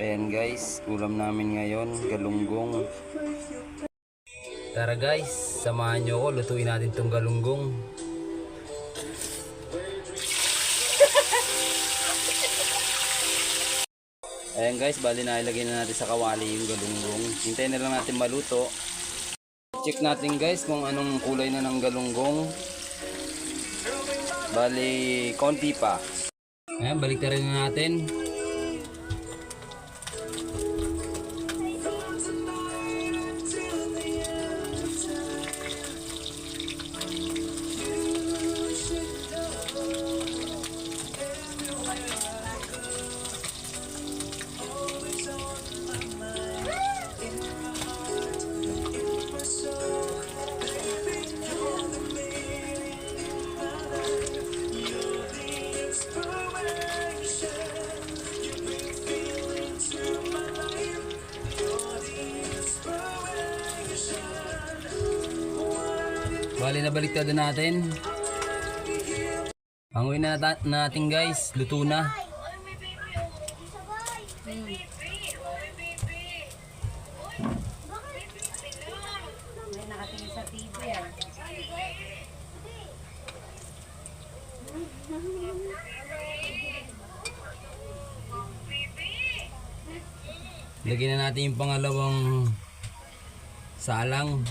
Ayan guys, ulam namin ngayon, galunggong. Tara guys, samahan nyo ako, lutuin natin tong galunggong. Ayan guys, bali na ilagay na natin sa kawali yung galunggong. Hintayin na lang natin maluto. Check natin guys kung anong kulay na ng galunggong. Bali, konti pa. Ayan, balik na rin natin. Bali na baliktad na natin. Hanguin na natin guys, luto na. Lagyan na natin yung pangalawang salang.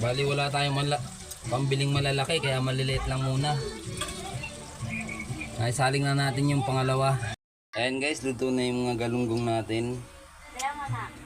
Bali wala tayong mala- pambiling malalaki kaya maliliit lang muna. Ay saling na natin yung pangalawa. Ayan guys, luto na yung mga galunggong natin. Kaya mo.